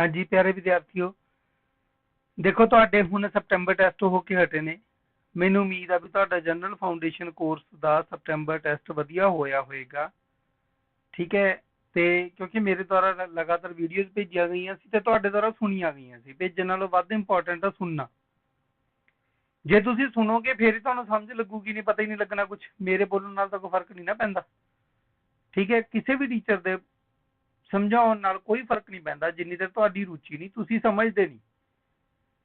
ਹਾਂਜੀ, ਪਿਆਰੇ ਵਿਦਿਆਰਥੀਓ, ਦੇਖੋ ਤੁਹਾਡੇ ਹੁਣ ਸਪਟੈਂਬਰ ਟੈਸਟ ਹੋ ਕੇ ਹਟੇ ਨੇ। ਮੈਨੂੰ ਉਮੀਦ ਆ ਵੀ ਤੁਹਾਡਾ ਜਨਰਲ ਫਾਊਂਡੇਸ਼ਨ ਕੋਰਸ ਦਾ ਸਪਟੈਂਬਰ ਟੈਸਟ ਵਧੀਆ ਹੋਇਆ ਹੋਵੇਗਾ ਠੀਕ ਹੈ, ਤੇ ਕਿਉਂਕਿ ਮੇਰੇ ਦੁਆਰਾ ਲਗਾਤਾਰ ਵੀਡੀਓਜ਼ ਭੇਜੀਆਂ ਗਈਆਂ ਸੀ ਤੇ ਤੁਹਾਡੇ ਦੁਆਰਾ ਸੁਣੀਆਂ ਗਈਆਂ ਸੀ। ਭੇਜਣ ਨਾਲੋਂ ਵੱਧ ਇੰਪੋਰਟੈਂਟ ਆ ਸੁਣਨਾ। ਜੇ ਤੁਸੀਂ ਸੁਣੋਗੇ, ਫੇਰ ਹੀ ਤੁਹਾਨੂੰ ਸਮਝ ਲੱਗੂਗੀ, ਨਹੀਂ ਪਤਾ ਹੀ ਨਹੀਂ ਲੱਗਣਾ ਕੁਝ ਮੇਰੇ ਬੋਲਣ ਨਾਲ ਤਾਂ ਕੋਈ ਫ਼ਰਕ ਨਹੀਂ ਨਾ ਪੈਂਦਾ। ਠੀਕ ਹੈ, ਕਿਸੇ ਵੀ ਟੀਚਰ ਦੇ ਸਮਝਾਉਣ ਨਾਲ ਕੋਈ ਫ਼ਰਕ ਨਹੀਂ ਪੈਂਦਾ, ਜਿੰਨੀ ਦੇਰ ਤੁਹਾਡੀ ਰੁਚੀ ਨਹੀਂ, ਤੁਸੀਂ ਸਮਝਦੇ ਨਹੀਂ।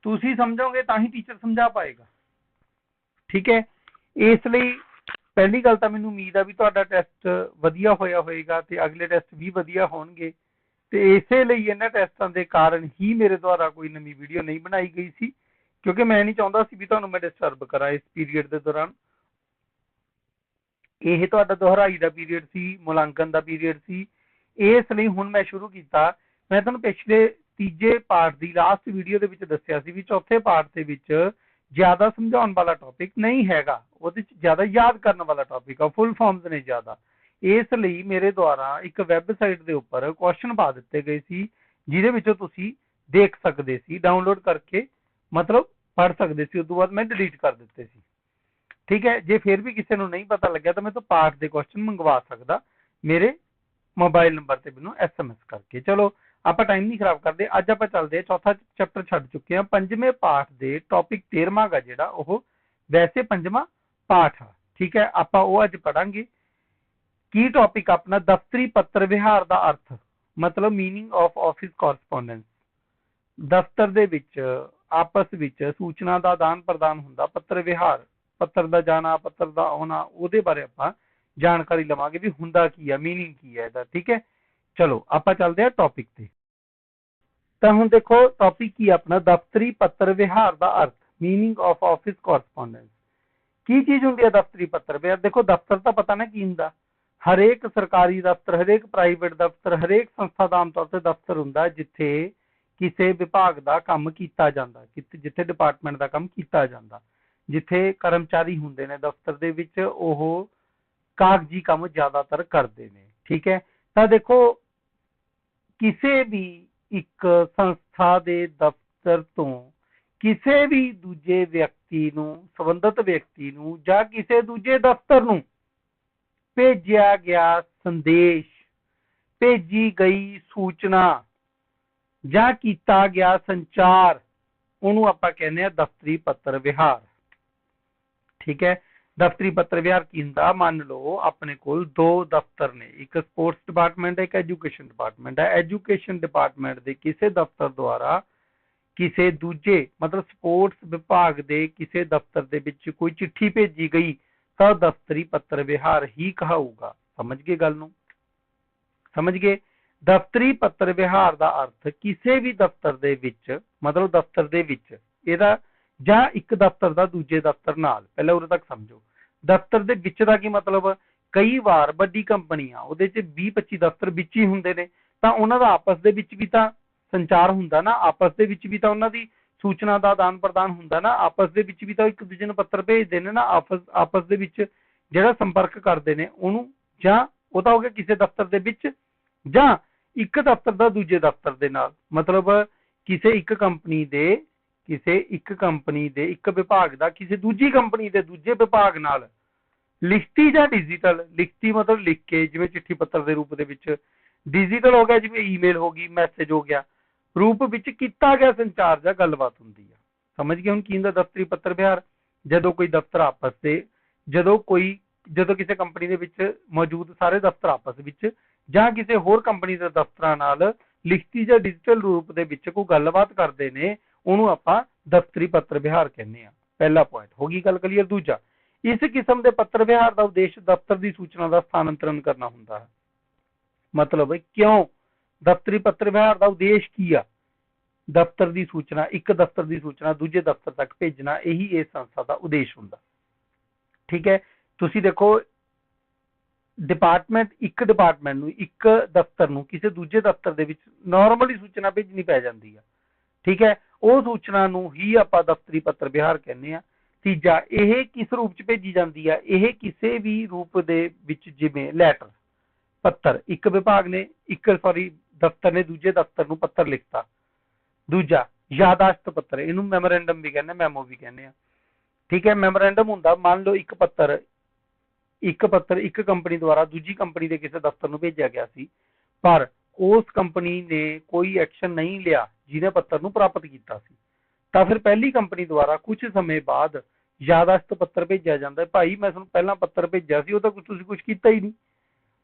ਤੁਸੀਂ ਸਮਝੋਗੇ ਤਾਂ ਹੀ ਟੀਚਰ ਸਮਝਾ ਪਾਏਗਾ। ਠੀਕ ਹੈ? ਇਸ ਲਈ ਪਹਿਲੀ ਗੱਲ ਤਾਂ ਮੈਨੂੰ ਉਮੀਦ ਆ ਵੀ ਤੁਹਾਡਾ ਟੈਸਟ ਵਧੀਆ ਹੋਇਆ ਹੋਵੇਗਾ ਤੇ ਅਗਲੇ ਟੈਸਟ ਵੀ ਵਧੀਆ ਹੋਣਗੇ। ਤੇ ਇਸੇ ਲਈ ਇਹਨਾਂ ਟੈਸਟਾਂ ਦੇ ਕਾਰਨ ਹੀ ਮੇਰੇ ਦੁਆਰਾ ਕੋਈ ਨਵੀਂ ਵੀਡੀਓ ਨਹੀਂ ਬਣਾਈ ਗਈ ਸੀ, ਕਿਉਂਕਿ ਮੈਂ ਨਹੀਂ ਚਾਹੁੰਦਾ ਸੀ ਵੀ ਤੁਹਾਨੂੰ ਮੈਂ ਡਿਸਟਰਬ ਕਰਾਂ ਇਸ ਪੀਰੀਅਡ ਦੇ ਦੌਰਾਨ। ਇਹ ਤੁਹਾਡਾ ਦੁਹਰਾਈ ਦਾ ਪੀਰੀਅਡ ਸੀ, ਮੁਲਾਂਕਣ ਦਾ ਪੀਰੀਅਡ ਸੀ ਇਸ ਲਈ ਹੁਣ ਮੈਂ ਸ਼ੁਰੂ ਕੀਤਾ, ਮੈਂ ਤੁਹਾਨੂੰ ਪਿਛਲੇ ਤੀਜੇ ਪਾਰਟ ਦੀ ਲਾਸਟ ਵੀਡੀਓ ਦੇ ਵਿੱਚ ਦੱਸਿਆ ਸੀ ਵੀ ਚੌਥੇ ਪਾਰਟ ਦੇ ਵਿੱਚ ਜ਼ਿਆਦਾ ਸਮਝਾਉਣ ਵਾਲਾ ਟੌਪਿਕ ਨਹੀਂ ਹੈਗਾ, ਉਹਦੇ ਵਿੱਚ ਜ਼ਿਆਦਾ ਯਾਦ ਕਰਨ ਵਾਲਾ ਟੌਪਿਕ ਆ ਫੁੱਲ ਫਾਰਮਸ ਨੇ ਜ਼ਿਆਦਾ। ਇਸ ਲਈ ਮੇਰੇ ਦੁਆਰਾ ਇੱਕ ਵੈਬਸਾਈਟ ਦੇ ਉੱਪਰ ਕੁਐਸਚਨ ਪਾ ਦਿੱਤੇ ਗਏ ਸੀ, ਜਿਹਦੇ ਵਿੱਚੋਂ ਤੁਸੀਂ ਦੇਖ ਸਕਦੇ ਸੀ ਡਾਊਨਲੋਡ ਕਰਕੇ ਮਤਲਬ ਪੜ ਸਕਦੇ ਸੀ, ਉਸ ਤੋਂ ਬਾਅਦ ਮੈਂ ਡਿਲੀਟ ਕਰ ਦਿੱਤੇ ਸੀ। ਠੀਕ ਹੈ, ਜੇ ਫਿਰ ਵੀ ਕਿਸੇ ਨੂੰ ਨਹੀਂ ਪਤਾ ਲੱਗਿਆ ਤਾਂ ਮੈਂ ਤੋਂ ਪਾਰਟ ਦੇ ਕੁਐਸਚਨ ਮੰਗਵਾ ਸਕਦਾ, ਮੇਰੇ ਮੋਬਾਈਲ ਨੰਬਰ ਤੇ ਮੈਨੂੰ ਐਸਐਮਐਸ ਕਰਕੇ। ਚਲੋ, ਆਪਾਂ ਟਾਈਮ ਨਹੀਂ ਖਰਾਬ ਕਰਦੇ। ਅੱਜ ਆਪਾਂ ਚੱਲਦੇ ਹਾਂ, ਚੌਥਾ ਚੈਪਟਰ ਛੱਡ ਚੁੱਕੇ ਹਾਂ। ਪੰਜਵੇਂ ਪਾਠ ਦੇ ਟੌਪਿਕ 13ਵਾਂ ਗਾ ਜਿਹੜਾ, ਉਹ ਵੈਸੇ ਪੰਜਵਾਂ ਪਾਠ ਆ। ਠੀਕ ਹੈ, ਆਪਾਂ ਉਹ ਅੱਜ ਪੜਾਂਗੇ ਕੀ ਟੌਪਿਕ ਆਪਣਾ? ਦਫ਼ਤਰੀ ਪੱਤਰ ਵਿਹਾਰ ਦਾ ਅਰਥ, ਮਤਲਬ ਮੀਨਿੰਗ ਆਫ ਆਫਿਸ ਕੋਰਸਪੋਂਡੈਂਸ ਦਫ਼ਤਰ ਦੇ ਵਿੱਚ, ਆਪਸ ਵਿੱਚ ਸੂਚਨਾ ਦਾ ਆਦਾਨ ਪ੍ਰਦਾਨ ਹੁੰਦਾ। ਪੱਤਰ ਵਿਹਾਰ, ਪੱਤਰ ਦਾ ਜਾਣਾ, ਪੱਤਰ ਦਾ ਆਉਣਾ, ਉਹਦੇ ਬਾਰੇ ਆਪਾਂ ਜਾਣਕਾਰੀ ਲਵਾਂਗੇ ਵੀ ਹੁੰਦਾ ਕੀ ਆ ਮੀਨਿੰਗ ਕੀ ਹੈ ਇਹਦਾ, ਠੀਕ ਹੈ? ਚਲੋ, ਆਪਾਂ ਚੱਲਦੇ ਹਾਂ ਟੌਪਿਕ ਤੇ। ਤਾਂ ਹੁਣ ਦੇਖੋ ਟੌਪਿਕ ਕੀ ਆਪਣਾ? ਦਫ਼ਤਰੀ ਪੱਤਰ ਵਿਹਾਰ ਦਾ ਅਰਥ ਮੀਨਿੰਗ ਆਫ ਆਫਿਸ ਕੋਰਸਪੋਂਡੈਂਸ ਕੀ ਚੀਜ਼ ਹੁੰਦੀ ਹੈ ਦਫ਼ਤਰੀ ਪੱਤਰ? ਵਿਹਾਰ ਦੇਖੋ, ਦਫ਼ਤਰ ਤਾਂ ਪਤਾ ਨਾ ਕੀ ਹੁੰਦਾ ਹਰੇਕ ਸਰਕਾਰੀ ਦਫ਼ਤਰ, ਹਰੇਕ ਪ੍ਰਾਈਵੇਟ ਦਫ਼ਤਰ, ਹਰੇਕ ਸੰਸਥਾ ਦਾ ਆਮ ਤੌਰ ਤੇ ਦਫ਼ਤਰ ਹੁੰਦਾ ਜਿੱਥੇ ਕਿਸੇ ਵਿਭਾਗ ਦਾ ਕੰਮ ਕੀਤਾ ਜਾਂਦਾ ਕਿਤੇ ਜਿੱਥੇ ਡਿਪਾਰਟਮੈਂਟ ਦਾ ਕੰਮ ਕੀਤਾ ਜਾਂਦਾ। ਜਿੱਥੇ ਕਰਮਚਾਰੀ ਹੁੰਦੇ ਨੇ ਦਫ਼ਤਰ ਦੇ ਵਿੱਚ, ਉਹ ਕਾਗਜ਼ੀ ਕੰਮ ਜ਼ਿਆਦਾਤਰ ਕਰਦੇ ਨੇ, ਠੀਕ ਹੈ? ਤਾਂ ਦੇਖੋ, ਕਿਸੇ ਵੀ ਇੱਕ ਸੰਸਥਾ ਦੇ ਦਫ਼ਤਰ ਤੋਂ ਕਿਸੇ ਵੀ ਦੂਜੇ ਵਿਅਕਤੀ ਨੂੰ, ਸੰਬੰਧਿਤ ਵਿਅਕਤੀ ਨੂੰ ਜਾਂ ਕਿਸੇ ਦੂਜੇ ਦਫ਼ਤਰ ਨੂੰ ਭੇਜਿਆ ਗਿਆ ਸੰਦੇਸ਼, ਭੇਜੀ ਗਈ ਸੂਚਨਾ ਜਾਂ ਕੀਤਾ ਗਿਆ ਸੰਚਾਰ, ਉਹਨੂੰ ਆਪਾਂ ਕਹਿੰਦੇ ਆ ਦਫ਼ਤਰੀ ਪੱਤਰ ਵਿਹਾਰ, ਠੀਕ ਹੈ? ਦਫ਼ਤਰੀ ਪੱਤਰ ਵਿਹਾਰ ਕੀ ਮੰਨ ਲਓ, ਆਪਣੇ ਕੋਲ ਦੋ ਦਫ਼ਤਰ ਨੇ। ਇੱਕ ਸਪੋਰਟਸ ਡਿਪਾਰਟਮੈਂਟ ਹੈ, ਇੱਕ ਐਜੂਕੇਸ਼ਨ ਡਿਪਾਰਟਮੈਂਟ ਹੈ। ਐਜੂਕੇਸ਼ਨ ਡਿਪਾਰਟਮੈਂਟ ਦੇ ਕਿਸੇ ਦਫ਼ਤਰ ਦੁਆਰਾ ਕਿਸੇ ਦੂਜੇ, ਮਤਲਬ ਸਪੋਰਟਸ ਵਿਭਾਗ ਦੇ ਕਿਸੇ ਦਫ਼ਤਰ ਦੇ ਵਿੱਚ ਕੋਈ ਚਿੱਠੀ ਭੇਜੀ ਗਈ, ਤਾਂ ਦਫ਼ਤਰੀ ਪੱਤਰ ਵਿਹਾਰ ਹੀ ਕਹਾਊਗਾ। ਸਮਝ ਗਏ ਗੱਲ ਨੂੰ? ਸਮਝ ਗਏ? ਦਫ਼ਤਰੀ ਪੱਤਰ ਵਿਹਾਰ ਦਾ ਅਰਥ ਕਿਸੇ ਵੀ ਦਫ਼ਤਰ ਦੇ ਵਿੱਚ, ਮਤਲਬ ਦਫ਼ਤਰ ਦੇ ਵਿੱਚ, ਇਹਦਾ ਜਾਂ ਇੱਕ ਦਫ਼ਤਰ ਦਾ ਦੂਜੇ ਦਫ਼ਤਰ ਨਾਲ, ਪਹਿਲਾਂ ਉਰੇ ਤੱਕ ਸਮਝੋ। ਦਫ਼ਤਰ ਦੇ ਵਿੱਚ ਦਾ ਕੀ ਮਤਲਬ? ਕਈ ਵਾਰ ਵੱਡੀ ਕੰਪਨੀਆਂ, ਉਹਦੇ 'ਚ 20 25 ਦਫ਼ਤਰ ਵਿੱਚ ਹੀ ਹੁੰਦੇ ਨੇ, ਤਾਂ ਉਹਨਾਂ ਦਾ ਆਪਸ ਦੇ ਵਿੱਚ ਵੀ ਤਾਂ ਸੰਚਾਰ ਹੁੰਦਾ ਨਾ, ਆਪਸ ਦੇ ਵਿੱਚ ਵੀ ਤਾਂ ਉਹਨਾਂ ਦੀ ਸੂਚਨਾ ਦਾ ਆਦਾਨ ਪ੍ਰਦਾਨ ਹੁੰਦਾ ਨਾ, ਆਪਸ ਦੇ ਵਿੱਚ ਵੀ ਤਾਂ ਇੱਕ ਦੂਜੇ ਨੂੰ ਪੱਤਰ ਭੇਜਦੇ ਨੇ ਨਾ, ਆਪਸ ਆਪਸ ਦੇ ਵਿੱਚ ਜਿਹੜਾ ਸੰਪਰਕ ਕਰਦੇ ਨੇ, ਉਹਨੂੰ ਜਾਂ ਉਹ ਤਾਂ ਹੋ ਗਿਆ ਕਿਸੇ ਦਫ਼ਤਰ ਦੇ ਵਿੱਚ, ਜਾਂ ਇੱਕ ਦਫ਼ਤਰ ਦਾ ਦੂਜੇ ਦਫ਼ਤਰ ਦੇ ਨਾਲ। ਮਤਲਬ ਕਿਸੇ ਇੱਕ ਕੰਪਨੀ ਦੇ ਕਿਸੇ ਇੱਕ ਕੰਪਨੀ ਦੇ, ਇੱਕ ਵਿਭਾਗ ਦਾ, ਕਿਸੇ ਦੂਜੀ ਕੰਪਨੀ ਦੇ, ਦੂਜੇ ਵਿਭਾਗ ਨਾਲ। ਲਿਖਤੀ ਜਾਂ ਡਿਜੀਟਲ ਲਿਖਤੀ ਮਤਲਬ ਲਿਖ ਕੇ, ਜਿਵੇਂ ਚਿੱਠੀ ਪੱਤਰ ਦੇ ਰੂਪ ਦੇ ਵਿੱਚ। ਡਿਜੀਟਲ ਹੋ ਗਿਆ, ਜਿਵੇਂ ਈਮੇਲ ਹੋ ਗਈ ਮੈਸੇਜ ਹੋ ਗਿਆ। ਰੂਪ ਵਿੱਚ ਕੀਤਾ ਗਿਆ ਸੰਚਾਰ ਜਾਂ ਗੱਲਬਾਤ ਹੁੰਦੀ ਆ। ਸਮਝ ਗਏ ਹੁਣ ਕੀ ਹੁੰਦਾ ਦਫ਼ਤਰੀ ਪੱਤਰ ਵਿਹਾਰ? ਜਦੋਂ ਕੋਈ ਦਫ਼ਤਰ ਆਪਸ ਦੇ, ਜਦੋਂ ਕੋਈ, ਜਦੋਂ ਕਿਸੇ ਕੰਪਨੀ ਦੇ ਵਿੱਚ ਮੌਜੂਦ ਸਾਰੇ ਦਫ਼ਤਰ ਆਪਸ ਵਿੱਚ, ਜਾਂ ਕਿਸੇ ਹੋਰ ਕੰਪਨੀ ਦੇ ਦਫ਼ਤਰਾਂ ਨਾਲ ਲਿਖਤੀ ਜਾਂ ਡਿਜੀਟਲ ਰੂਪ ਦੇ ਵਿੱਚ ਕੋਈ ਗੱਲਬਾਤ ਕਰਦੇ ਨੇ ਉਹਨੂੰ ਆਪਾਂ ਦਫ਼ਤਰੀ ਪੱਤਰ ਵਿਹਾਰ ਕਹਿੰਦੇ ਆ ਪਹਿਲਾ ਪੁਆਇੰਟ ਹੋ ਗਈ ਗੱਲ ਕਲੀਅਰ ਦੂਜਾ, ਇਸ ਕਿਸਮ ਦੇ ਪੱਤਰ ਵਿਹਾਰ ਦਾ ਉਦੇਸ਼ ਦਫ਼ਤਰ ਦੀ ਸੂਚਨਾ ਦਾ ਸਥਾਨਾਂਤਰਨ ਕਰਨਾ ਹੁੰਦਾ ਹੈ। ਮਤਲਬ ਕਿਉਂ? ਦਫ਼ਤਰੀ ਪੱਤਰ ਵਿਹਾਰ ਦਾ ਉਦੇਸ਼ ਕੀ ਆ? ਦਫ਼ਤਰ ਦੀ ਸੂਚਨਾ, ਇੱਕ ਦਫ਼ਤਰ ਦੀ ਸੂਚਨਾ, ਦੂਜੇ ਦਫ਼ਤਰ ਤੱਕ ਭੇਜਣਾ, ਇਹੀ ਇਸ ਸੰਸਥਾ ਦਾ ਉਦੇਸ਼ ਹੁੰਦਾ। ਠੀਕ ਹੈ? ਤੁਸੀਂ ਦੇਖੋ ਡਿਪਾਰਟਮੈਂਟ ਇੱਕ ਡਿਪਾਰਟਮੈਂਟ ਨੂੰ, ਇੱਕ ਦਫ਼ਤਰ ਨੂੰ ਕਿਸੇ ਦੂਜੇ ਦਫ਼ਤਰ ਦੇ ਵਿੱਚ ਨਾਰਮਲੀ ਸੂਚਨਾ ਭੇਜਣੀ ਪੈ ਜਾਂਦੀ ਆ। ਠੀਕ ਹੈ? ਉਹ ਸੂਚਨਾ ਨੂੰ ਹੀ ਆਪਾਂ ਦਫ਼ਤਰੀ ਪੱਤਰ ਵਿਹਾਰ ਕਹਿੰਦੇ ਆ ਤੀਜਾ, ਇਹ ਕਿਸ ਰੂਪ ਚ ਭੇਜੀ ਜਾਂਦੀ ਆ? ਇਹ ਕਿਸੇ ਵੀ ਰੂਪ ਦੇ ਵਿੱਚ ਜਿਵੇਂ ਲੈਟਰ ਪੱਤਰ, ਇੱਕ ਵਿਭਾਗ ਨੇ, ਇੱਕ ਸੌਰੀ ਦਫ਼ਤਰ ਨੇ, ਦੂਜੇ ਦਫ਼ਤਰ ਨੂੰ ਪੱਤਰ ਲਿਖਤਾ। ਦੂਜਾ, ਯਾਦਾਸ਼ਤ ਪੱਤਰ, ਇਹਨੂੰ ਮੈਮੋਰੈਂਡਮ ਵੀ ਕਹਿੰਦੇ ਮੈਮੋ ਵੀ ਕਹਿੰਦੇ ਆ। ਠੀਕ ਹੈ ਮੈਮੋਰੈਂਡਮ ਹੁੰਦਾ, ਮੰਨ ਲਓ ਇੱਕ ਪੱਤਰ ਇੱਕ ਪੱਤਰ ਇੱਕ ਕੰਪਨੀ ਦੁਆਰਾ ਦੂਜੀ ਕੰਪਨੀ ਦੇ ਕਿਸੇ ਦਫ਼ਤਰ ਨੂੰ ਭੇਜਿਆ ਗਿਆ ਸੀ, ਪਰ ਉਸ ਕੰਪਨੀ ਨੇ ਕੋਈ ਐਕਸ਼ਨ ਨਹੀਂ ਲਿਆ। ਜਿਹਨੇ ਪੱਤਰ ਨੂੰ ਪ੍ਰਾਪਤ ਕੀਤਾ ਸੀ। ਤਾਂ ਫਿਰ ਪਹਿਲੀ ਕੰਪਨੀ ਦੁਆਰਾ ਕੁਝ ਸਮੇਂ ਬਾਅਦ ਯਾਦਾਸ਼ਤ ਪੱਤਰ ਭੇਜਿਆ ਜਾਂਦਾ ਹੈ। ਭਾਈ, ਮੈਂ ਤੁਹਾਨੂੰ ਪਹਿਲਾਂ ਪੱਤਰ ਭੇਜਿਆ ਸੀ, ਉਹ ਤਾਂ ਤੁਸੀਂ ਕੁਝ ਕੀਤਾ ਹੀ ਨਹੀਂ।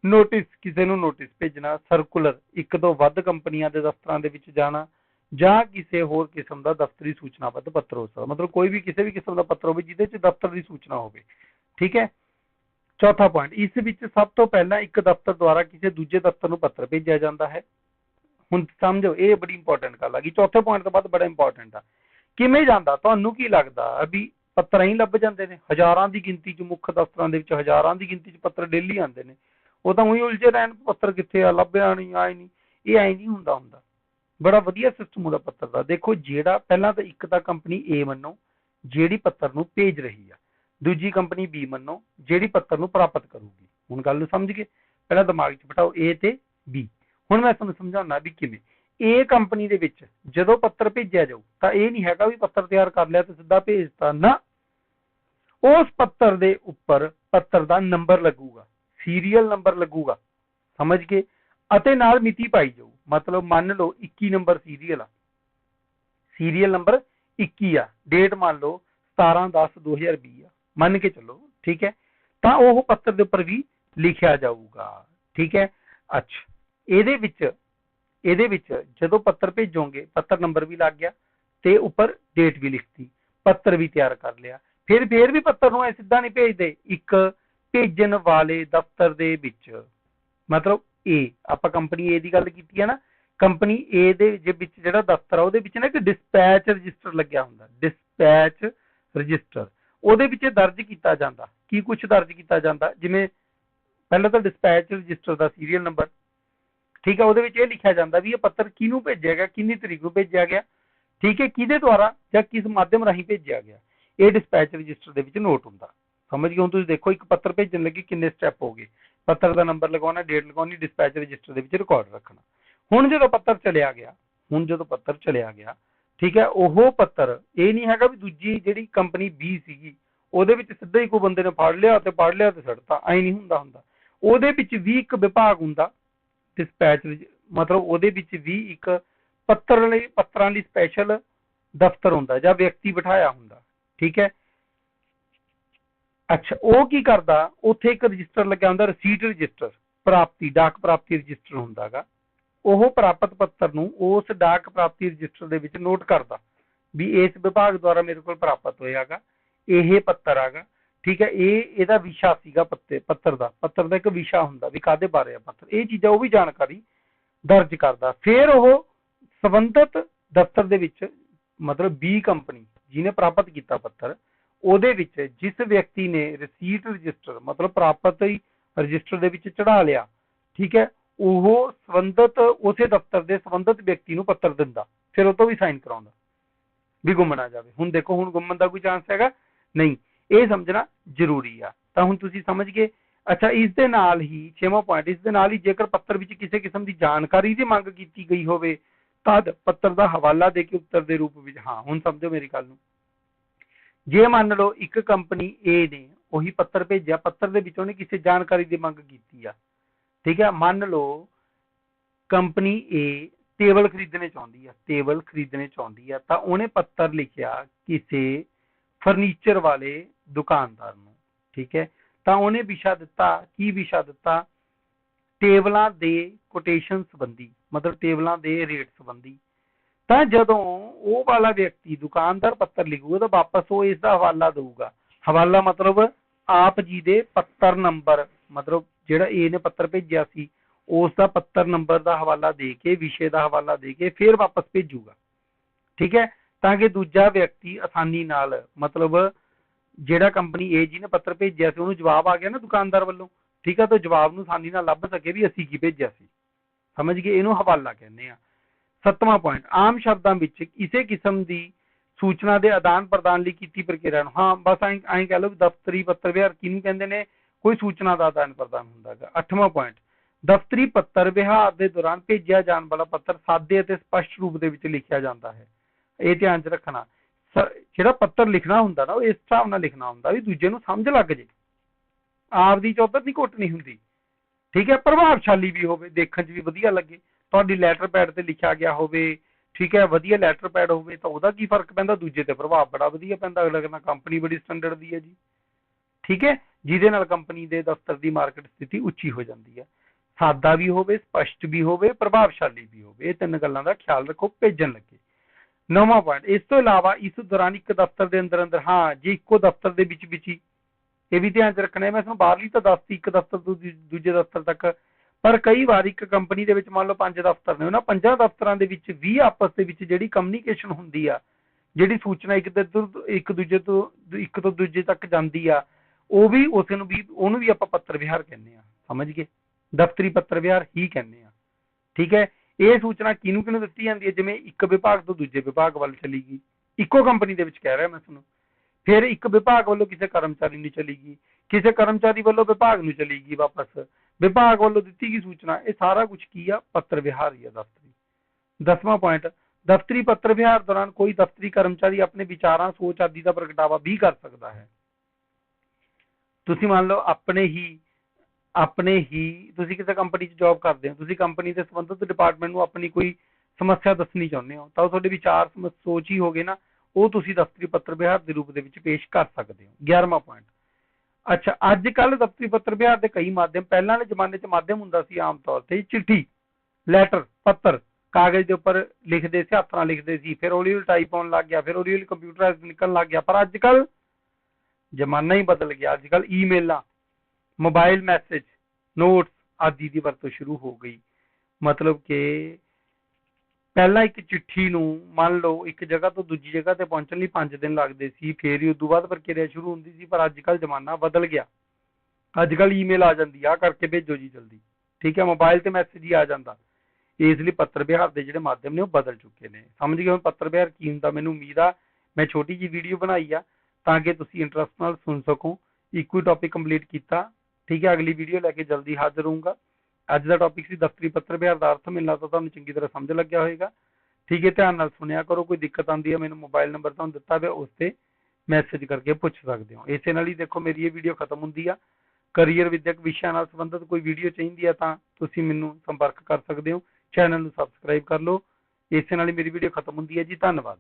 ਨੋਟਿਸ ਕਿਸੇ ਨੂੰ ਨੋਟਿਸ ਭੇਜਣਾ ਸਰਕੂਲਰ ਇੱਕ ਤੋਂ ਵੱਧ ਕੰਪਨੀਆਂ ਦੇ ਦਫ਼ਤਰਾਂ ਦੇ ਵਿੱਚ ਜਾਣਾ, ਜਾਂ ਕਿਸੇ ਹੋਰ ਕਿਸਮ ਦਾ ਦਫ਼ਤਰੀ ਸੂਚਨਾਬੱਧ ਪੱਤਰ ਹੋ ਸਕਦਾ। ਮਤਲਬ ਕੋਈ ਵੀ ਕਿਸੇ ਵੀ ਕਿਸਮ ਦਾ ਪੱਤਰ ਹੋਵੇ, ਜਿਹਦੇ ਵਿੱਚ ਦਫ਼ਤਰ ਦੀ ਸੂਚਨਾ ਹੋਵੇ। ਠੀਕ ਹੈ? ਚੌਥਾ ਪੁਆਇੰਟ ਇਸ ਵਿੱਚ ਸਭ ਤੋਂ ਪਹਿਲਾਂ ਇੱਕ ਦਫ਼ਤਰ ਦੁਆਰਾ ਕਿਸੇ ਦੂਜੇ ਦਫ਼ਤਰ ਨੂੰ ਪੱਤਰ ਭੇਜਿਆ ਜਾਂਦਾ ਹੈ। ਹੁਣ ਸਮਝੋ, ਇਹ ਬੜੀ ਇੰਪੋਰਟੈਂਟ ਗੱਲ ਆ ਗਈ। ਚੌਥੇ ਪੁਆਇੰਟ ਤੋਂ ਬਾਅਦ ਬੜਾ ਇੰਪੋਰਟੈਂਟ ਆ। ਕਿਵੇਂ ਜਾਂਦਾ? ਤੁਹਾਨੂੰ ਕੀ ਲੱਗਦਾ ਵੀ ਪੱਤਰ ਹੀ ਲੱਭ ਜਾਂਦੇ ਨੇ? ਹਜ਼ਾਰਾਂ ਦੀ ਗਿਣਤੀ 'ਚ ਮੁੱਖ ਦਫ਼ਤਰਾਂ ਦੇ ਵਿੱਚ ਹਜ਼ਾਰਾਂ ਦੀ ਗਿਣਤੀ 'ਚ ਪੱਤਰ ਡੇਲੀ ਆਉਂਦੇ ਨੇ। ਉਹ ਤਾਂ ਉਹੀ ਉਲਝੇ ਰਹਿਣ, ਪੱਤਰ ਕਿੱਥੇ ਆ, ਲੱਭਿਆ ਨਹੀਂ ਆਏ ਨਹੀਂ ਇਹ ਐ ਨਹੀਂ ਹੁੰਦਾ ਹੁੰਦਾ। ਬੜਾ ਵਧੀਆ ਸਿਸਟਮ ਉਹਦਾ ਪੱਤਰ ਦਾ। ਦੇਖੋ, ਜਿਹੜਾ ਪਹਿਲਾਂ ਤਾਂ ਇੱਕ ਤਾਂ ਕੰਪਨੀ A ਮੰਨੋ, ਜਿਹੜੀ ਪੱਤਰ ਨੂੰ ਭੇਜ ਰਹੀ ਆ। ਦੂਜੀ ਕੰਪਨੀ B ਮੰਨੋ, ਜਿਹੜੀ ਪੱਤਰ ਨੂੰ ਪ੍ਰਾਪਤ ਕਰੂਗੀ। ਹੁਣ ਗੱਲ ਨੂੰ ਸਮਝ ਗਏ? ਪਹਿਲਾਂ ਦਿਮਾਗ 'ਚ ਬਿਠਾਓ, A ਤੇ B ਹੁਣ ਮੈਂ ਤੁਹਾਨੂੰ ਸਮਝਾਉਣਾ ਵੀ ਕਿਵੇਂ। ਇਹ ਕੰਪਨੀ ਦੇ ਵਿੱਚ ਜਦੋਂ ਪੱਤਰ ਭੇਜਿਆ ਜਾਊ, ਤਾਂ ਇਹ ਨਹੀਂ ਹੈਗਾ ਵੀ ਪੱਤਰ ਤਿਆਰ ਕਰ ਲਿਆ ਤੇ ਸਿੱਧਾ ਭੇਜਤਾ। ਨਾ। ਉਸ ਪੱਤਰ ਦੇ ਉੱਪਰ ਪੱਤਰ ਦਾ ਨੰਬਰ ਲੱਗੂਗਾ ਸੀਰੀਅਲ ਨੰਬਰ ਲੱਗੂਗਾ, ਸਮਝ ਗਏ? ਅਤੇ ਨਾਲ ਮਿਤੀ ਪਾਈ ਜਾਊ। ਮਤਲਬ ਮੰਨ ਲਓ 21 ਨੰਬਰ ਸੀਰੀਅਲ ਆ। ਸੀਰੀਅਲ ਨੰਬਰ 21 ਆ। ਡੇਟ ਮੰਨ ਲਓ 17/10/2020 ਆ। ਮੰਨ ਕੇ ਚੱਲੋ, ਠੀਕ ਹੈ? ਤਾਂ ਉਹ ਪੱਤਰ ਦੇ ਉੱਪਰ ਵੀ ਲਿਖਿਆ ਜਾਊਗਾ। ਠੀਕ ਹੈ? ਅੱਛਾ। ਇਹਦੇ ਵਿੱਚ ਇਹਦੇ ਵਿੱਚ ਜਦੋਂ ਪੱਤਰ ਭੇਜੋਗੇ, ਪੱਤਰ ਨੰਬਰ ਵੀ ਲੱਗ ਗਿਆ ਤੇ ਉੱਪਰ ਡੇਟ ਵੀ ਲਿਖਤੀ, ਪੱਤਰ ਵੀ ਤਿਆਰ ਕਰ ਲਿਆ। ਫਿਰ ਫੇਰ ਵੀ ਪੱਤਰ ਨੂੰ ਐ ਸਿੱਧਾ ਨਹੀਂ ਭੇਜਦੇ। ਇੱਕ ਭੇਜਣ ਵਾਲੇ ਦਫ਼ਤਰ ਦੇ ਵਿੱਚ, ਮਤਲਬ ਏ ਆਪਾਂ ਕੰਪਨੀ ਏ ਦੀ ਗੱਲ ਕੀਤੀ ਹੈ ਨਾ ਕੰਪਨੀ ਏ ਦੇ ਜੇ ਵਿੱਚ ਜਿਹੜਾ ਦਫ਼ਤਰ ਆ, ਉਹਦੇ ਵਿੱਚ ਨਾ ਇੱਕ ਡਿਸਪੈਚ ਰਜਿਸਟਰ ਲੱਗਿਆ ਹੁੰਦਾ ਡਿਸਪੈਚ ਰਜਿਸਟਰ ਉਹਦੇ ਵਿੱਚ ਦਰਜ ਕੀਤਾ ਜਾਂਦਾ। ਕੀ ਕੁਝ ਦਰਜ ਕੀਤਾ ਜਾਂਦਾ? ਜਿਵੇਂ ਪਹਿਲਾਂ ਤਾਂ ਡਿਸਪੈਚ ਰਜਿਸਟਰ ਦਾ ਸੀਰੀਅਲ ਨੰਬਰ ਠੀਕ ਹੈ ਉਹਦੇ ਵਿੱਚ ਇਹ ਲਿਖਿਆ ਜਾਂਦਾ ਵੀ ਇਹ ਪੱਤਰ ਕਿਹਨੂੰ ਭੇਜਿਆ ਗਿਆ, ਕਿੰਨੀ ਤਰੀਕ ਨੂੰ ਭੇਜਿਆ ਗਿਆ, ਠੀਕ ਹੈ, ਕਿਹਦੇ ਦੁਆਰਾ ਜਾਂ ਕਿਸ ਮਾਧਿਅਮ ਰਾਹੀਂ ਭੇਜਿਆ ਗਿਆ। ਇਹ ਡਿਸਪੈਚ ਰਜਿਸਟਰ ਦੇ ਵਿੱਚ ਨੋਟ ਹੁੰਦਾ। ਸਮਝ ਗਏ ਹੁਣ ਤੁਸੀਂ ਦੇਖੋ, ਇੱਕ ਪੱਤਰ ਭੇਜਣ ਲੱਗੇ ਕਿੰਨੇ ਸਟੈਪ ਹੋ ਗਏ। ਪੱਤਰ ਦਾ ਨੰਬਰ ਲਗਾਉਣਾ ਡੇਟ ਲਗਾਉਣੀ ਡਿਸਪੈਚ ਰਜਿਸਟਰ ਦੇ ਵਿੱਚ ਰਿਕਾਰਡ ਰੱਖਣਾ। ਹੁਣ ਜਦੋਂ ਪੱਤਰ ਚਲਿਆ ਗਿਆ, ਹੁਣ ਜਦੋਂ ਪੱਤਰ ਚਲਿਆ ਗਿਆ, ਠੀਕ ਹੈ, ਉਹ ਪੱਤਰ ਇਹ ਨਹੀਂ ਹੈਗਾ ਵੀ ਦੂਜੀ ਜਿਹੜੀ ਕੰਪਨੀ B ਸੀਗੀ, ਉਹਦੇ ਵਿੱਚ ਸਿੱਧਾ ਹੀ ਕੋਈ ਬੰਦੇ ਨੇ ਫੜ ਲਿਆ ਤੇ ਪੜ ਲਿਆ ਤੇ ਛੱਡਤਾ ਐ ਨਹੀਂ ਹੁੰਦਾ ਹੁੰਦਾ। ਉਹਦੇ ਵਿੱਚ ਵੀ ਇੱਕ ਵਿਭਾਗ ਹੁੰਦਾ ਡਿਸਪੈਚ ਮਤਲਬ ਉਹਦੇ ਵਿੱਚ ਵੀ ਇੱਕ ਪੱਤਰ ਲਈ, ਪੱਤਰਾਂ ਲਈ ਸਪੈਸ਼ਲ ਦਫ਼ਤਰ ਹੁੰਦਾ ਜਾਂ ਵਿਅਕਤੀ ਬਿਠਾਇਆ ਹੁੰਦਾ, ਠੀਕ ਹੈ? ਅੱਛਾ, ਉਹ ਕੀ ਕਰਦਾ? ਉੱਥੇ ਇੱਕ ਰਜਿਸਟਰ ਲੱਗਿਆ ਹੁੰਦਾ ਰਸੀਟ ਰਜਿਸਟਰ, ਪ੍ਰਾਪਤੀ, ਡਾਕ ਪ੍ਰਾਪਤੀ ਰਜਿਸਟਰ ਹੁੰਦਾਗਾ ਉਹ ਪ੍ਰਾਪਤ ਪੱਤਰ ਨੂੰ ਉਸ ਡਾਕ ਪ੍ਰਾਪਤੀ ਰਜਿਸਟਰ ਦੇ ਵਿੱਚ ਨੋਟ ਕਰਦਾ ਵੀ ਇਸ ਵਿਭਾਗ ਦੁਆਰਾ ਮੇਰੇ ਕੋਲ ਪ੍ਰਾਪਤ ਹੋਇਆਗਾ ਇਹ ਪੱਤਰ ਆਗਾ ਠੀਕ ਹੈ, ਇਹ, ਇਹਦਾ ਵਿਸ਼ਾ ਸੀਗਾ ਪੱਤੇ, ਪੱਤਰ ਦਾ ਪੱਤਰ ਦਾ ਇੱਕ ਵਿਸ਼ਾ ਹੁੰਦਾ ਵੀ ਕਾਦੇ ਬਾਰੇ ਆ ਪੱਤਰ, ਇਹ ਚੀਜ਼ਾਂ ਉਹ ਵੀ ਜਾਣਕਾਰੀ ਦਰਜ ਕਰਦਾ। ਫਿਰ ਉਹ ਸੰਬੰਧਿਤ ਦਫ਼ਤਰ ਦੇ ਵਿੱਚ, ਮਤਲਬ ਬੀ ਕੰਪਨੀ ਜਿਹਨੇ ਪ੍ਰਾਪਤ ਕੀਤਾ ਪੱਤਰ, ਉਹਦੇ ਵਿੱਚ ਜਿਸ ਵਿਅਕਤੀ ਨੇ ਰਸੀਟ ਰਜਿਸਟਰ ਮਤਲਬ ਪ੍ਰਾਪਤ ਰਜਿਸਟਰ ਦੇ ਵਿੱਚ ਚੜਾ ਲਿਆ, ਠੀਕ ਹੈ, ਉਹ ਸੰਬੰਧਿਤ, ਉਸੇ ਦਫ਼ਤਰ ਦੇ ਸੰਬੰਧਿਤ ਵਿਅਕਤੀ ਨੂੰ ਪੱਤਰ ਦਿੰਦਾ, ਫਿਰ ਉਹ ਤੋਂ ਵੀ ਸਾਈਨ ਕਰਾਉਂਦਾ, ਵੀ ਗੁੰਮ ਨਾ ਜਾਵੇ। ਹੁਣ ਦੇਖੋ, ਹੁਣ ਗੁੰਮਣ ਦਾ ਕੋਈ ਚਾਂਸ ਹੈਗਾ? ਨਹੀਂ। ਇਹ ਸਮਝਣਾ ਜ਼ਰੂਰੀ ਆ। ਤਾਂ ਹੁਣ ਤੁਸੀਂ ਸਮਝ ਗਏ? ਅੱਛਾ, ਇਸ ਦੇ ਨਾਲ ਹੀ, ਛੇਵਾਂ ਪੁਆਇੰਟ ਇਸ ਦੇ ਨਾਲ ਹੀ ਜੇਕਰ ਪੱਤਰ ਵਿੱਚ ਕਿਸੇ ਕਿਸਮ ਦੀ ਜਾਣਕਾਰੀ ਦੀ ਮੰਗ ਕੀਤੀ ਗਈ ਹੋਵੇ, ਤਦ ਪੱਤਰ ਦਾ ਹਵਾਲਾ ਦੇ ਕੇ ਉੱਤਰ ਦੇ ਰੂਪ ਵਿੱਚ, ਹਾਂ, ਹੁਣ ਸਮਝੋ ਮੇਰੀ ਗੱਲ ਨੂੰ। ਜੇ ਮੰਨ ਲਓ ਇੱਕ ਕੰਪਨੀ A ਨੇ ਉਹੀ ਪੱਤਰ ਭੇਜਿਆ, ਪੱਤਰ ਦੇ ਵਿੱਚ ਉਹਨੇ ਕਿਸੇ ਜਾਣਕਾਰੀ ਦੀ ਮੰਗ ਕੀਤੀ ਆ। ਠੀਕ ਹੈ ਮੰਨ ਲਓ ਕੰਪਨੀ A ਟੇਬਲ ਖਰੀਦਣੇ ਚਾਹੁੰਦੀ ਆ, ਟੇਬਲ ਖਰੀਦਣੇ ਚਾਹੁੰਦੀ ਆ, ਤਾਂ ਉਹਨੇ ਪੱਤਰ ਲਿਖਿਆ ਕਿਸੇ ਫਰਨੀਚਰ ਵਾਲੇ ਦੁਕਾਨਦਾਰ ਨੂੰ, ਠੀਕ ਹੈ? ਤਾਂ ਉਹਨੇ ਵਿਸ਼ਾ ਦਿੱਤਾ, ਕੀ ਵਿਸ਼ਾ ਦਿੱਤਾ? ਟੇਬਲਾਂ ਦੇ ਕੋਟੇਸ਼ਨ ਸੰਬੰਧੀ, ਮਤਲਬ ਟੇਬਲਾਂ ਦੇ ਰੇਟ ਸੰਬੰਧੀ। ਤਾਂ ਜਦੋਂ ਉਹ ਵਾਲਾ ਵਿਅਕਤੀ ਦੁਕਾਨਦਾਰ ਪੱਤਰ ਲਿਖੂਗਾ ਤਾਂ ਵਾਪਸ ਉਹ ਇਸ ਦਾ ਹਵਾਲਾ ਦੇਊਗਾ। ਹਵਾਲਾ ਮਤਲਬ ਆਪ ਜੀ ਦੇ ਪੱਤਰ ਨੰਬਰ, ਮਤਲਬ ਜਿਹੜਾ ਏ ਨੇ ਪੱਤਰ ਭੇਜਿਆ ਸੀ ਉਸ ਦਾ ਪੱਤਰ ਨੰਬਰ ਦਾ ਹਵਾਲਾ ਦੇ ਕੇ, ਵਿਸ਼ੇ ਦਾ ਹਵਾਲਾ ਦੇ ਕੇ ਫਿਰ ਵਾਪਸ ਭੇਜੂਗਾ। ਠੀਕ ਹੈ? ਤਾਂ ਕਿ ਦੂਜਾ ਵਿਅਕਤੀ ਆਸਾਨੀ ਨਾਲ, ਮਤਲਬ ਜਿਹੜਾ ਕੰਪਨੀ ਏ ਜੀ ਨੇ ਪੱਤਰ ਭੇਜਿਆ ਸੀ, ਉਹਨੂੰ ਜਵਾਬ ਆ ਗਿਆ ਨਾ ਦੁਕਾਨਦਾਰ ਵੱਲੋਂ। ਠੀਕ ਹੈ ਤਾਂ ਜਵਾਬ ਨੂੰ ਆਸਾਨੀ ਨਾਲ ਲੱਭ ਸਕੇ ਵੀ ਅਸੀਂ ਕੀ ਭੇਜਿਆ ਸੀ। ਸਮਝ ਗਏ? ਇਹਨੂੰ ਹਵਾਲਾ ਕਹਿੰਦੇ ਆ। ਸੱਤਵਾਂ ਪੁਆਇੰਟ ਆਮ ਸ਼ਬਦਾਂ ਵਿੱਚ ਇਸੇ ਕਿਸਮ ਦੀ ਸੂਚਨਾ ਦੇ ਆਦਾਨ ਪ੍ਰਦਾਨ ਲਈ ਕੀਤੀ ਪ੍ਰਕਿਰਿਆ ਨੂੰ। ਹਾਂ, ਬਸ ਐਂ ਐਂ ਕਹਿ ਲਓ ਦਫ਼ਤਰੀ ਪੱਤਰ ਵਿਹਾਰ ਕਿਹਨੂੰ ਕਹਿੰਦੇ ਨੇ? ਕੋਈ ਸੂਚਨਾ ਦਾ ਆਦਾਨ ਪ੍ਰਦਾਨ ਹੁੰਦਾਗਾ ਅੱਠਵਾਂ ਪੁਆਇੰਟ ਦਫ਼ਤਰੀ ਪੱਤਰ ਵਿਹਾਰ ਦੇ ਦੌਰਾਨ ਭੇਜਿਆ ਜਾਣ ਵਾਲਾ ਪੱਤਰ ਸਾਦੇ ਅਤੇ ਸਪਸ਼ਟ ਰੂਪ ਦੇ ਵਿੱਚ ਲਿਖਿਆ ਜਾਂਦਾ ਹੈ। ਇਹ ਧਿਆਨ 'ਚ ਰੱਖਣਾ। ਜਿਹੜਾ ਪੱਤਰ ਲਿਖਣਾ ਹੁੰਦਾ ਨਾ, ਉਹ ਇਸ ਹਿਸਾਬ ਨਾਲ ਲਿਖਣਾ ਹੁੰਦਾ ਵੀ ਦੂਜੇ ਨੂੰ ਸਮਝ ਲੱਗ ਜੇ। ਆਪ ਚੌਧਰ ਦੀ ਘੁੱਟ ਹੁੰਦੀ। ਠੀਕ ਹੈ, ਪ੍ਰਭਾਵਸ਼ਾਲੀ ਵੀ ਹੋਵੇ, ਦੇਖਣ 'ਚ ਵੀ ਵਧੀਆ ਲੱਗੇ। ਤੁਹਾਡੀ ਲੈਟਰ ਪੈਡ ਤੇ ਲਿਖਿਆ ਗਿਆ ਹੋਵੇ, ਠੀਕ ਹੈ, ਵਧੀਆ ਲੈਟਰ ਪੈਡ ਹੋਵੇ, ਤਾਂ ਉਹਦਾ ਕੀ ਫ਼ਰਕ ਪੈਂਦਾ? ਦੂਜੇ ਤੇ ਪ੍ਰਭਾਵ ਬੜਾ ਵਧੀਆ ਪੈਂਦਾ। ਅਗਲਾ ਕਹਿੰਦਾ ਕੰਪਨੀ ਬੜੀ ਸਟੈਂਡਰਡ ਦੀ ਹੈ ਜੀ। ਠੀਕ ਹੈ, ਜਿਹਦੇ ਨਾਲ ਕੰਪਨੀ ਦੇ ਦਫ਼ਤਰ ਦੀ ਮਾਰਕੀਟ ਸਥਿਤੀ ਉੱਚੀ ਹੋ ਜਾਂਦੀ ਹੈ। ਸਾਦਾ ਵੀ ਹੋਵੇ, ਸਪਸ਼ਟ ਵੀ ਹੋਵੇ, ਪ੍ਰਭਾਵਸ਼ਾਲੀ ਵੀ ਹੋਵੇ। ਇਹ ਤਿੰਨ ਗੱਲਾਂ ਦਾ ਖਿਆਲ ਰੱਖੋ, ਭੇਜਣ ਲੱਗੇ। ਨਵਾਂ ਪੁਆਇੰਟ ਇਸ ਤੋਂ ਇਲਾਵਾ ਇਸ ਦੌਰਾਨ ਇੱਕ ਦਫ਼ਤਰ ਦੇ ਅੰਦਰ ਅੰਦਰ, ਹਾਂ ਜੇ, ਇੱਕੋ ਦਫ਼ਤਰ ਦੇ ਵਿੱਚ ਵਿੱਚ ਹੀ। ਇਹ ਵੀ ਧਿਆਨ ਰੱਖਣਾ ਹੈ। ਮੈਂ ਤੁਹਾਨੂੰ ਬਾਹਰਲੀ ਤਾਂ ਦੱਸਤੀ, ਇੱਕ ਦਫ਼ਤਰ ਤੋਂ ਦੂਜੇ ਦਫ਼ਤਰ ਤੱਕ। ਪਰ ਕਈ ਵਾਰ ਇੱਕ ਕੰਪਨੀ ਦੇ ਵਿੱਚ ਮੰਨ ਲਓ ਪੰਜ ਦਫ਼ਤਰ ਨੇ, ਉਹਨਾਂ ਪੰਜਾਂ ਦਫ਼ਤਰਾਂ ਦੇ ਵਿੱਚ ਵੀ ਆਪਸ ਦੇ ਵਿੱਚ ਜਿਹੜੀ ਕਮਿਊਨੀਕੇਸ਼ਨ ਹੁੰਦੀ ਆ, ਜਿਹੜੀ ਸੂਚਨਾ ਇੱਕ ਇੱਕ ਦੂਜੇ ਤੋਂ, ਇੱਕ ਤੋਂ ਦੂਜੇ ਤੱਕ ਜਾਂਦੀ ਆ, ਉਹ ਵੀ ਉਸੇ ਨੂੰ ਵੀ, ਉਹਨੂੰ ਵੀ ਆਪਾਂ ਪੱਤਰ ਵਿਹਾਰ ਕਹਿੰਦੇ ਆ। ਸਮਝ ਗਏ? ਦਫ਼ਤਰੀ ਪੱਤਰ ਵਿਹਾਰ ਹੀ ਕਹਿੰਦੇ ਆ। ਠੀਕ ਹੈ? ਇਹ ਸੂਚਨਾ ਕਿਹਨੂੰ ਕਿਹਨੂੰ ਦਿੱਤੀ ਜਾਂਦੀ ਹੈ? ਜਿਵੇਂ ਇੱਕ ਵਿਭਾਗ ਤੋਂ ਦੂਜੇ ਵਿਭਾਗ ਵੱਲ ਚਲੀ ਗਈ। ਇੱਕੋ ਕੰਪਨੀ ਦੇ ਵਿੱਚ ਕਹਿ ਰਿਹਾ ਮੈਂ ਤੁਹਾਨੂੰ। ਫਿਰ ਇੱਕ ਵਿਭਾਗ ਵੱਲੋਂ ਕਿਸੇ ਕਰਮਚਾਰੀ ਨੂੰ ਚਲੀ ਗਈ। ਕਿਸੇ ਕਰਮਚਾਰੀ ਵੱਲੋਂ ਵਿਭਾਗ ਨੂੰ ਚਲੀ ਗਈ ਵਾਪਸ। ਵਿਭਾਗ ਵੱਲੋਂ ਦਿੱਤੀ ਗਈ ਸੂਚਨਾ, ਇਹ ਸਾਰਾ ਕੁਝ ਕੀ ਆ? ਪੱਤਰ ਵਿਹਾਰ ਹੀ ਆ, ਦਫ਼ਤਰੀ। ਦਸਵਾਂ ਪੁਆਇੰਟ ਦਫ਼ਤਰੀ ਪੱਤਰ ਵਿਹਾਰ ਦੌਰਾਨ ਕੋਈ ਦਫ਼ਤਰੀ ਕਰਮਚਾਰੀ ਆਪਣੇ ਵਿਚਾਰਾਂ, ਸੋਚ ਆਦਿ ਦਾ ਪ੍ਰਗਟਾਵਾ ਵੀ ਕਰ ਸਕਦਾ ਹੈ। ਤੁਸੀਂ ਮੰਨ ਲਓ, ਆਪਣੇ ਹੀ ਆਪਣੇ ਹੀ ਤੁਸੀਂ ਕਿਸੇ ਕੰਪਨੀ 'ਚ ਜੌਬ ਕਰਦੇ ਹੋ, ਤੁਸੀਂ ਕੰਪਨੀ ਦੇ ਸੰਬੰਧਿਤ ਡਿਪਾਰਟਮੈਂਟ ਨੂੰ ਆਪਣੀ ਕੋਈ ਸਮੱਸਿਆ ਦੱਸਣੀ ਚਾਹੁੰਦੇ ਹੋ, ਤਾਂ ਉਹ ਤੁਹਾਡੇ ਵਿਚਾਰ ਸੋਚ ਹੀ ਹੋਗੇ ਨਾ, ਉਹ ਤੁਸੀਂ ਦਫ਼ਤਰੀ ਪੱਤਰ ਵਿਹਾਰ ਦੇ ਰੂਪ ਦੇ ਵਿੱਚ ਪੇਸ਼ ਕਰ ਸਕਦੇ ਹੋ। 11ਵਾਂ ਪੁਆਇੰਟ ਅੱਛਾ ਅੱਜ ਕੱਲ ਦਫ਼ਤਰੀ ਪੱਤਰ ਵਿਹਾਰ ਦੇ ਕਈ ਮਾਧਿਅਮ, ਪਹਿਲਾਂ ਵਾਲੇ ਜ਼ਮਾਨੇ 'ਚ ਮਾਧਿਅਮ ਹੁੰਦਾ ਸੀ ਆਮ ਤੌਰ ਤੇ ਚਿੱਠੀ ਲੈਟਰ ਪੱਤਰ, ਕਾਗਜ਼ ਦੇ ਉੱਪਰ ਲਿਖਦੇ ਸੀ, ਹੱਥ ਨਾਲ ਲਿਖਦੇ ਸੀ, ਫਿਰ ਹੌਲੀ ਹੌਲੀ ਟਾਈਪ ਆਉਣ ਲੱਗ ਗਿਆ, ਫਿਰ ਹੌਲੀ ਹੌਲੀ ਕੰਪਿਊਟਰਾਈਜ਼ ਨਿਕਲਣ ਲੱਗ ਗਿਆ, ਪਰ ਅੱਜ ਕੱਲ ਜ਼ਮਾਨਾ ਹੀ ਬਦਲ ਗਿਆ ਅੱਜ ਕੱਲ ਈਮੇਲਾਂ ਮੋਬਾਈਲ ਮੈਸੇਜ, ਨੋਟਸ ਆਦਿ ਦੀ ਵਰਤੋਂ ਸ਼ੁਰੂ ਹੋ ਗਈ। ਮਤਲਬ ਕਿ ਪਹਿਲਾਂ ਇੱਕ ਚਿੱਠੀ ਨੂੰ ਮੰਨ ਲਓ ਇੱਕ ਜਗ੍ਹਾ ਤੋਂ ਦੂਜੀ ਜਗ੍ਹਾ ਤੇ ਪਹੁੰਚਣ ਲਈ 5 ਦਿਨ ਲੱਗਦੇ ਸੀ, ਫੇਰ ਹੀ ਉਦੋਂ ਬਾਅਦ ਪ੍ਰਕਿਰਿਆ ਸ਼ੁਰੂ ਹੁੰਦੀ ਸੀ, ਪਰ ਅੱਜ ਕੱਲ ਜ਼ਮਾਨਾ ਬਦਲ ਗਿਆ। ਅੱਜ ਕੱਲ ਈਮੇਲ ਆ ਜਾਂਦੀ ਆ ਕਰਕੇ ਭੇਜੋ ਜੀ ਜਲਦੀ। ਠੀਕ ਹੈ, ਮੋਬਾਈਲ ਤੇ ਮੈਸੇਜ ਹੀ ਆ ਜਾਂਦਾ। ਇਸ ਲਈ ਪੱਤਰ ਵਿਹਾਰ ਦੇ ਜਿਹੜੇ ਮਾਧਿਅਮ ਨੇ ਉਹ ਬਦਲ ਚੁੱਕੇ ਨੇ। ਸਮਝ ਗਏ ਹੁਣ ਪੱਤਰ ਵਿਹਾਰ ਕੀ ਹੁੰਦਾ? ਮੈਨੂੰ ਉਮੀਦ ਆ, ਮੈਂ ਛੋਟੀ ਜੀ ਵੀਡੀਓ ਬਣਾਈ ਆ, ਤਾਂ ਕਿ ਤੁਸੀਂ ਇੰਟਰਸਟ ਨਾਲ ਸੁਣ ਸਕੋ। ਇੱਕੋ ਟੌਪਿਕ ਕੰਪਲੀਟ ਕੀਤਾ ਠੀਕ ਹੈ, ਅਗਲੀ ਵੀਡੀਓ ਲੈ ਕੇ ਜਲਦੀ ਹਾਜ਼ਰ ਹੋਊਂਗਾ। ਅੱਜ ਦਾ ਟੌਪਿਕ ਸੀ ਦਫ਼ਤਰੀ ਪੱਤਰ ਵਿਹਾਰ ਦਾ ਅਰਥ, ਮੈਨੂੰ ਲੱਗਦਾ ਤੁਹਾਨੂੰ ਚੰਗੀ ਤਰ੍ਹਾਂ ਸਮਝ ਲੱਗਿਆ ਹੋਵੇਗਾ। ਠੀਕ ਹੈ, ਧਿਆਨ ਨਾਲ ਸੁਣਿਆ ਕਰੋ, ਕੋਈ ਦਿੱਕਤ ਆਉਂਦੀ ਹੈ, ਮੈਨੂੰ ਮੋਬਾਈਲ ਨੰਬਰ ਤੁਹਾਨੂੰ ਦਿੱਤਾ ਹੋਇਆ, ਉਸ ਤੇ ਮੈਸੇਜ ਕਰਕੇ ਪੁੱਛ ਸਕਦੇ ਹੋ। ਇਸੇ ਨਾਲ ਹੀ ਦੇਖੋ, ਮੇਰੀ ਇਹ ਵੀਡੀਓ ਖਤਮ ਹੁੰਦੀ ਆ। ਕਰੀਅਰ ਵਿਦਿਅਕ ਵਿਸ਼ਿਆਂ ਨਾਲ ਸੰਬੰਧਿਤ ਕੋਈ ਵੀਡੀਓ ਚਾਹੀਦੀ ਆ, ਤਾਂ ਤੁਸੀਂ ਮੈਨੂੰ ਸੰਪਰਕ ਕਰ ਸਕਦੇ ਹੋ। ਚੈਨਲ ਨੂੰ ਸਬਸਕ੍ਰਾਈਬ ਕਰ ਲਓ। ਇਸੇ ਨਾਲ ਹੀ ਮੇਰੀ ਵੀਡੀਓ ਖਤਮ ਹੁੰਦੀ ਹੈ ਜੀ। ਧੰਨਵਾਦ।